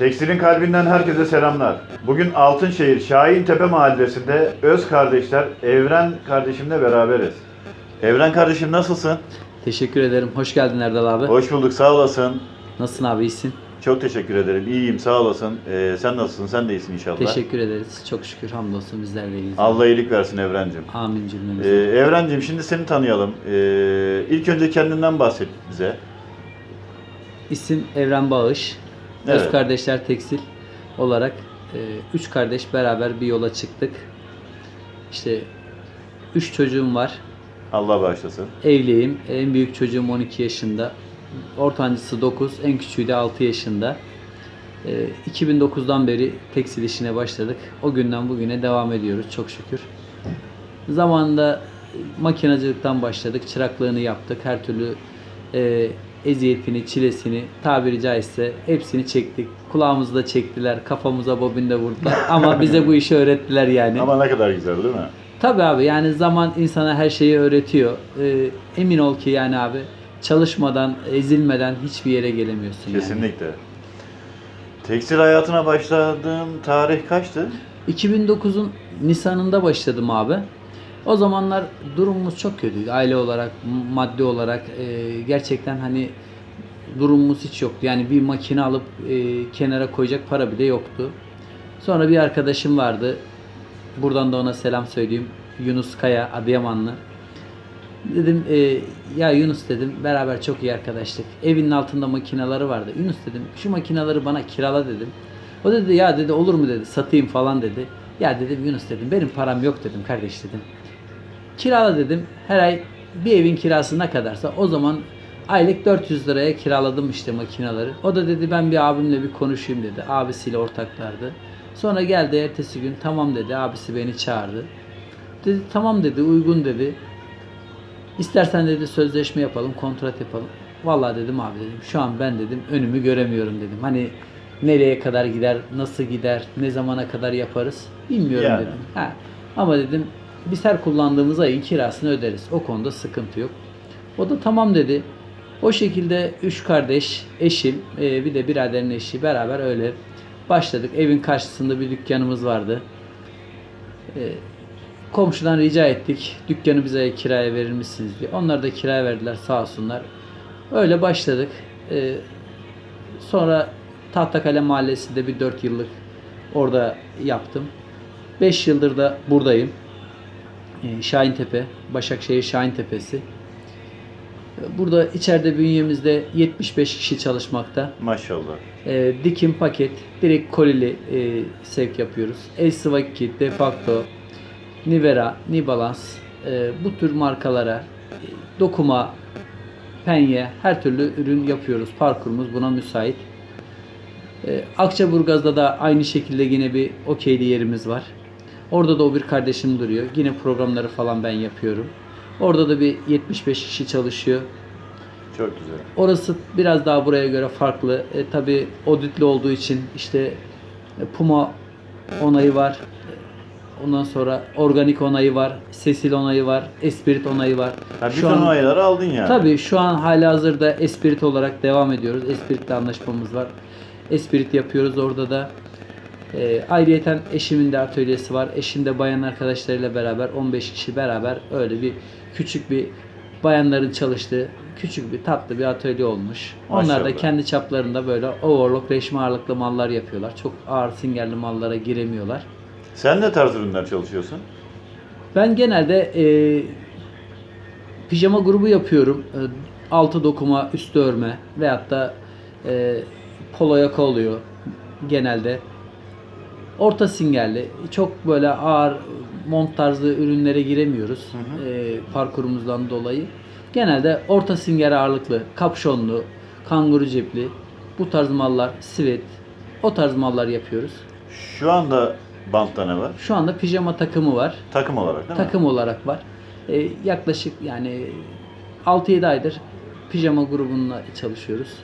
Tekstilin kalbinden herkese selamlar. Bugün Altınşehir Şahintepe mahallesinde öz kardeşler Evren kardeşimle beraberiz. Evren kardeşim nasılsın? Teşekkür ederim. Hoş geldin Erdal abi. Hoş bulduk sağ olasın. Nasılsın abi iyisin? Çok teşekkür ederim. İyiyim sağ olasın. Ee, sen nasılsın? Sen de iyisin inşallah. Teşekkür ederiz. Çok şükür hamdolsun bizler de iyiyiz. Allah iyilik versin Evrencim. Amin cümlemize. Ee, Evrencim şimdi seni tanıyalım. Ee, ilk önce kendinden bahset bize. İsim Evren Bağış. Öz Evet. kardeşler tekstil olarak e, üç kardeş beraber bir yola çıktık. İşte üç çocuğum var. Allah bağışlasın. Evliyim. En büyük çocuğum 12 yaşında. Ortancısı 9, en küçüğü de 6 yaşında. Ee, 2009'dan beri tekstil işine başladık. O günden bugüne devam ediyoruz çok şükür. Zamanında makinacılıktan başladık, çıraklığını yaptık. Her türlü e, eziyetini, çilesini tabiri caizse hepsini çektik. Kulağımızda çektiler, kafamıza bobinde vurdular. Ama bize bu işi öğrettiler yani. Ama ne kadar güzel değil mi? Tabii abi yani zaman insana her şeyi öğretiyor. Ee, emin ol ki yani abi çalışmadan, ezilmeden hiçbir yere gelemiyorsun yani. Kesinlikle. Tekstil hayatına başladığın tarih kaçtı? 2009'un Nisan'ında başladım abi. O zamanlar durumumuz çok kötüydü. Aile olarak, maddi olarak e, gerçekten hani durumumuz hiç yoktu. Yani bir makine alıp e, kenara koyacak para bile yoktu. Sonra bir arkadaşım vardı. Buradan da ona selam söyleyeyim. Yunus Kaya, Adıyamanlı. Dedim e, ya Yunus dedim beraber çok iyi arkadaşlık. Evinin altında makineleri vardı. Yunus dedim şu makineleri bana kirala dedim. O dedi ya dedi olur mu dedi satayım falan dedi. Ya dedim Yunus dedim benim param yok dedim kardeş dedim. Kirala dedim her ay bir evin kirası ne kadarsa o zaman aylık 400 liraya kiraladım işte makineleri. O da dedi ben bir abimle bir konuşayım dedi. Abisiyle ortaklardı. Sonra geldi ertesi gün tamam dedi abisi beni çağırdı. Dedi tamam dedi uygun dedi. İstersen dedi sözleşme yapalım, kontrat yapalım. Vallahi dedim abi dedim. Şu an ben dedim önümü göremiyorum dedim. Hani nereye kadar gider, nasıl gider, ne zamana kadar yaparız bilmiyorum Yani. dedim. Ha. Ama dedim biz her kullandığımız ayın kirasını öderiz. O konuda sıkıntı yok. O da tamam dedi. O şekilde üç kardeş, eşim, e, bir de biraderin eşi beraber öyle başladık. Evin karşısında bir dükkanımız vardı. E, komşudan rica ettik. Dükkanı bize kiraya verir misiniz diye. Onlar da kiraya verdiler sağ olsunlar. Öyle başladık. E, sonra Tahtakale Mahallesi'nde bir 4 yıllık orada yaptım. 5 yıldır da buradayım. E, Şahintepe, Başakşehir Şahintepesi. Burada içeride bünyemizde 75 kişi çalışmakta. Maşallah. E, dikim paket, direkt kolili e, sevk yapıyoruz. El Swaki, Defacto, Nivera, Nibalans e, bu tür markalara e, dokuma, penye her türlü ürün yapıyoruz. Parkurumuz buna müsait. E, Akçaburgaz'da da aynı şekilde yine bir okeyli yerimiz var. Orada da o bir kardeşim duruyor. Yine programları falan ben yapıyorum. Orada da bir 75 kişi çalışıyor. Çok güzel. Orası biraz daha buraya göre farklı. E, Tabi auditli olduğu için işte e, Puma onayı var. Ondan sonra organik onayı var, sesil onayı var, esprit onayı var. Ha, ton an- ayları aldın yani. Tabii şu an hala hazırda Esprit olarak devam ediyoruz. Esprit'le anlaşmamız var. Esprit yapıyoruz orada da. E, ayrıyeten eşimin de atölyesi var. Eşim de bayan arkadaşlarıyla beraber 15 kişi beraber öyle bir küçük bir bayanların çalıştığı küçük bir tatlı bir atölye olmuş. Onlar da kendi çaplarında böyle overlock reşme ağırlıklı mallar yapıyorlar. Çok ağır singerli mallara giremiyorlar. Sen ne tarz ürünler çalışıyorsun? Ben genelde e, pijama grubu yapıyorum. E, altı dokuma, üstü örme veyahut da e, polo yaka oluyor genelde. Orta singerli, çok böyle ağır mont tarzı ürünlere giremiyoruz e, parkurumuzdan dolayı. Genelde orta singer ağırlıklı, kapşonlu, kanguru cepli, bu tarz mallar, sivet, o tarz mallar yapıyoruz. Şu anda bantta ne var? Şu anda pijama takımı var. Takım olarak değil mi? takım olarak var. Ee, yaklaşık yani 6-7 aydır pijama grubunla çalışıyoruz.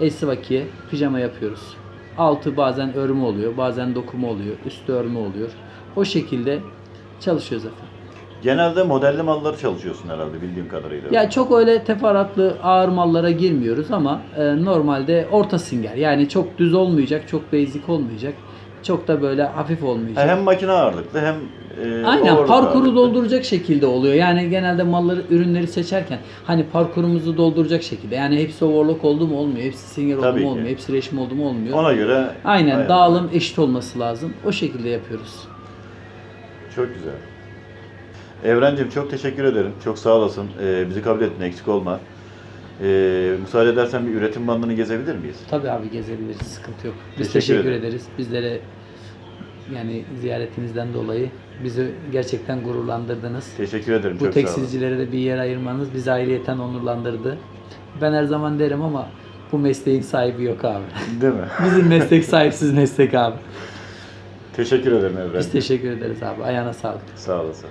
Esvakiye pijama yapıyoruz. Altı bazen örme oluyor, bazen dokuma oluyor, üstü örme oluyor. O şekilde çalışıyoruz efendim. Genelde modelli malları çalışıyorsun herhalde bildiğim kadarıyla. Ya çok öyle teferruatlı ağır mallara girmiyoruz ama e, normalde orta singer. Yani çok düz olmayacak, çok basic olmayacak. Çok da böyle hafif Ha, olmayacak. hem makine ağırlıklı hem e, Aynen parkuru ağırlıklı. dolduracak şekilde oluyor. Yani genelde malları, ürünleri seçerken hani parkurumuzu dolduracak şekilde. Yani hepsi overlock oldu mu olmuyor, hepsi singer oldu Tabii mu ki. olmuyor, hepsi reşim oldu mu olmuyor. Ona göre Aynen ayarlı. dağılım eşit olması lazım. O şekilde yapıyoruz. Çok güzel. Evrencim çok teşekkür ederim. Çok sağ olasın. Ee, bizi kabul ettin. Eksik olma. Ee, müsaade edersen bir üretim bandını gezebilir miyiz? Tabii abi gezebiliriz, sıkıntı yok. Biz Teşekkür teşekkür, ederim. ederiz. Bizlere yani ziyaretinizden dolayı bizi gerçekten gururlandırdınız. Teşekkür ederim. Bu çok sağ olun. tekstilcilere de bir yer ayırmanız bizi ayrıyeten onurlandırdı. Ben her zaman derim ama bu mesleğin sahibi yok abi. Değil mi? Bizim meslek sahipsiz meslek abi. teşekkür ederim Evrencim. Biz teşekkür ederiz abi. Ayağına sağlık. Sağ olasın.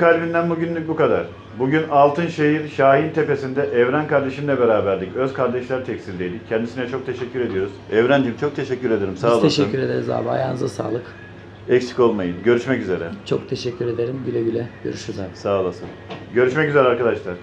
Kalbinden bugünlük bu kadar. Bugün Altınşehir Şahin Tepesi'nde Evren kardeşimle beraberdik. Öz kardeşler tekstildeydik. Kendisine çok teşekkür ediyoruz. Evrencim çok teşekkür ederim. Sağ Biz olasın. teşekkür ederiz abi. Ayağınıza sağlık. Eksik olmayın. Görüşmek üzere. Çok teşekkür ederim. Güle güle. Görüşürüz abi. Sağ olasın. Görüşmek üzere arkadaşlar.